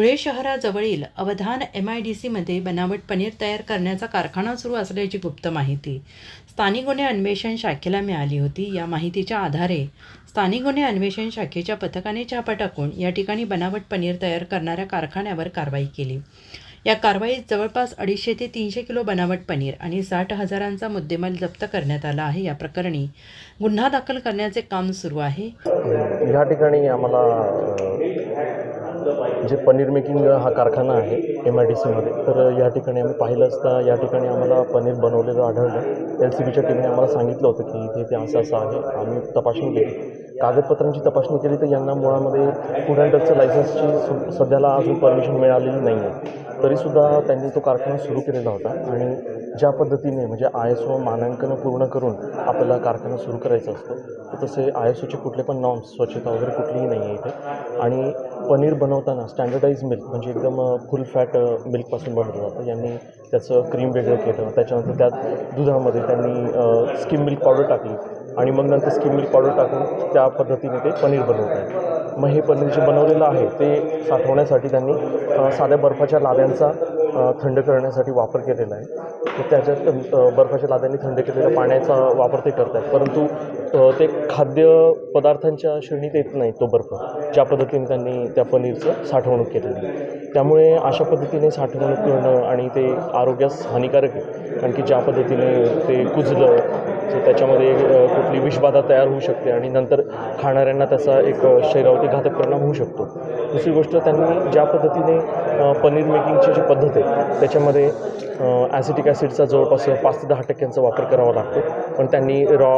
धुळे शहराजवळील अवधान M I D सीमध्ये बनावट पनीर तयार करण्याचा कारखाना सुरू असल्याची गुप्त माहिती. स्थानिक गुन्हे अन्वेषण शाखेला मिळाली होती. या माहितीच्या आधारे स्थानिक गुन्हे अन्वेषण शाखेच्या पथकाने छापा टाकून या ठिकाणी बनावट पनीर तयार करणाऱ्या कारखान्यावर कारवाई केली. या कारवाईत जवळपास अडीचशे ते तीनशे किलो बनावट पनीर आणि साठ हजारांचा मुद्देमाल जप्त करण्यात आला आहे. या प्रकरणी गुन्हा दाखल करण्याचे काम सुरू आहे. या ठिकाणी आम्हाला जे पनीर मेकिंग हा कारखाना आहे एम आय डी सीमध्ये तर या ठिकाणी आम्ही पाहिलं असता या ठिकाणी आम्हाला पनीर बनवलेलं आढळलं. एल सी बीच्या टीमने आम्हाला सांगितलं होतं की इथे ते असं असं आहे आम्ही तपासणी केली. कागदपत्रांची तपासणी केली तर यांना मुळामध्ये फूड अँड ड्रगचं लायसन्सची सु- सध्याला अजून परमिशन मिळालेली नाही आहे तरीसुद्धा त्यांनी तो कारखाना सुरू केलेला होता आणि ज्या पद्धतीने म्हणजे आय एस ओ मानांकनं पूर्ण करून आपल्याला कारखाना सुरू करायचा असतो तर तसे आय एस ओचे कुठले पण नॉर्म्स स्वच्छता वगैरे कुठलीही नाही आहे इथे. आणि पनीर बनवताना स्टँडर्डाईज मिल्क म्हणजे एकदम फुल फॅट मिल्कपासून बनवलं जातं. यांनी त्याचं क्रीम वेगळं केलं त्याच्यानंतर त्यात दुधामध्ये त्यांनी स्किम मिल्क पावडर टाकली आणि मग नंतर स्किम मिल्क पावडर टाकून त्या पद्धतीने ते पनीर बनवत आहेत. मग हे पनीर जे बनवलेलं आहे ते साठवण्यासाठी त्यांनी साध्या बर्फाच्या लाद्यांचा थंड करण्यासाठी वापर केलेला आहे. तर त्याच्यात बर्फाच्या लाद्यांनी थंड केलेल्या पाण्याचा वापर ते करत आहेत परंतु ते खाद्य पदार्थांच्या श्रेणीत येत नाही तो बर्फ ज्या पद्धतीने त्यांनी त्या पनीरचं साठवणूक केलेली आहे. त्यामुळे अशा पद्धतीने साठवणूक करणं आणि ते आरोग्यास हानिकारक आहे. कारण की ज्या पद्धतीने ते कुजलं सो त्याच्यामध्ये कुठली विषबाधा तयार होऊ शकते आणि नंतर खाणाऱ्यांना त्याचा एक शरीरावरती घातक परिणाम होऊ शकतो. दुसरी गोष्ट त्यांनी ज्या पद्धतीने पनीर मेकिंगची जी पद्धत आहे त्याच्यामध्ये ॲसिटिक ॲसिडचा जवळपास पाच ते दहा टक्क्यांचा वापर करावा लागतो. पण त्यांनी रॉ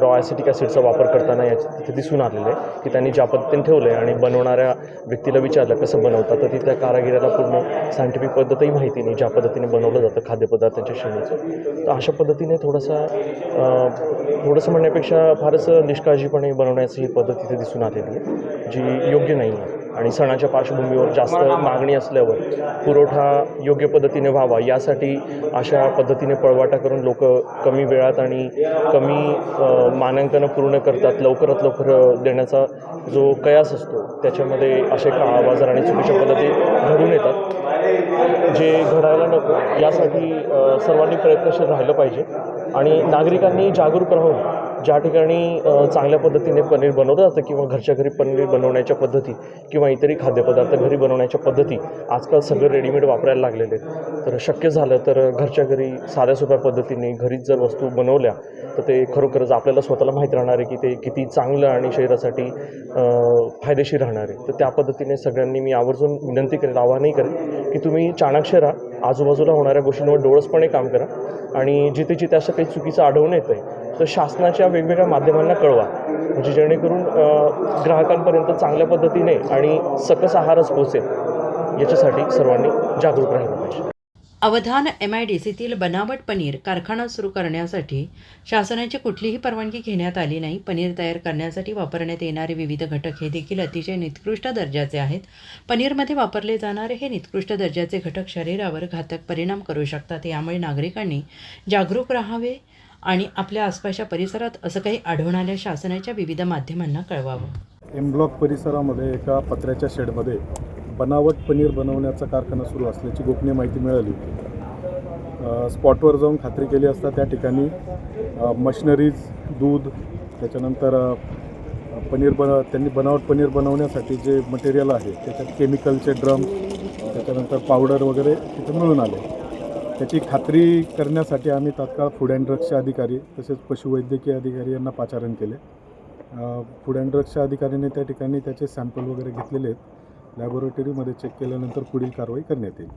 रॉ ॲसिटिक ॲसिडचा वापर करताना याच्या तिथे दिसून आलेलं आहे की त्यांनी ज्या पद्धतीने ठेवलं आहे आणि बनवणाऱ्या व्यक्तीला विचारलं कसं बनवतात तर ती त्या कारागिराला पूर्ण सायंटिफिक पद्धतही माहिती नाही ज्या पद्धतीने बनवलं जातं खाद्यपदार्थांच्या श्रेणीचं. तर अशा पद्धतीने थोडासा थोडंसं म्हणण्यापेक्षा फारच निष्काळजीपणे बनवण्याची ही पद्धत तिथे दिसून आलेली आहे जी योग्य नाही आहे. आणि सणाच्या पार्श्वभूमीवर जास्त मागणी असल्यावर पुरवठा योग्य पद्धतीने व्हावा यासाठी अशा पद्धतीने पळवाटा करून लोक कमी वेळात आणि कमी मानांकनं पूर्ण करतात लवकरात लवकर देण्याचा जो कयास असतो त्याच्यामध्ये असे काळा बाजार आणि चुकीच्या पद्धती घडून येतात. जे घडायला नको यासाठी सर्वांनी प्रयत्नशील राहिलं पाहिजे आणि नागरिकांनी जागरूक राहून ज्या ठिकाणी चांगल्या पद्धतीने पनीर बनवलं जातं किंवा घरच्या घरी पनीर बनवण्याच्या पद्धती किंवा इतरही खाद्यपदार्थ घरी बनवण्याच्या पद्धती आजकाल सगळं रेडीमेड वापरायला लागलेले आहेत. तर शक्य झालं तर घरच्या घरी साध्या सोप्या पद्धतीने घरीच जर वस्तू बनवल्या तर ते खरोखरच आपल्याला स्वतःला माहीत राहणार आहे की ते किती चांगलं आणि शरीरासाठी फायदेशीर राहणार आहे. तर त्या पद्धतीने सगळ्यांनी मी आवर्जून विनंती करेल आवाहनही करेल की तुम्ही चाणाक्ष राहा. आजूबाजूला होणाऱ्या गोष्टींवर डोळसपणे काम करा. आणि जिथे जिथे असं काही चुकीचं आढळून येतं आहे तर शासनाच्या वेगवेगळ्या माध्यमांना कळवा. म्हणजे जेणेकरून ग्राहकांपर्यंत चांगल्या पद्धतीने आणि सकस आहारच पोचेल याच्यासाठी सर्वांनी जागरूक राहिलं पाहिजे. अवधान एम आय डी सीतील बनावट पनीर कारखाना सुरू करण्यासाठी शासनाची कुठलीही परवानगी घेण्यात आली नाही. पनीर तयार करण्यासाठी वापरण्यात येणारे विविध घटक हे देखील अतिशय निकृष्ट दर्जाचे आहेत. पनीरमध्ये वापरले जाणारे हे निकृष्ट दर्जाचे घटक शरीरावर घातक परिणाम करू शकतात. यामुळे नागरिकांनी जागरूक राहावे आणि आपल्या आसपासच्या परिसरात असं काही आढळून आल्या शासनाच्या विविध माध्यमांना कळवावं. एम ब्लॉक परिसरामध्ये एका पत्र्याच्या शेडमध्ये बनावट पनीर बनवण्याचा कारखाना सुरू असल्याची गोपनीय माहिती मिळाली. स्पॉटवर जाऊन खात्री केली असता त्या ठिकाणी मशनरीज मशिनरीज दूध त्याच्यानंतर पनीर बन त्यांनी बनावट पनीर बनवण्यासाठी जे मटेरियल आहे त्याच्यात केमिकलचे ड्रम त्याच्यानंतर पावडर वगैरे तिथे मिळून आले. त्याची खात्री करण्यासाठी आम्ही तात्काळ फूड अँड ड्रग्सचे अधिकारी तसेच पशुवैद्यकीय अधिकारी यांना पाचारण केले. फूड अँड ड्रग्सच्या अधिकाऱ्याने त्या ठिकाणी त्याचे सॅम्पल वगैरे घेतलेले आहेत. लॅबोरेटरीमध्ये चेक केल्यानंतर पुढील कारवाई करण्यात येईल.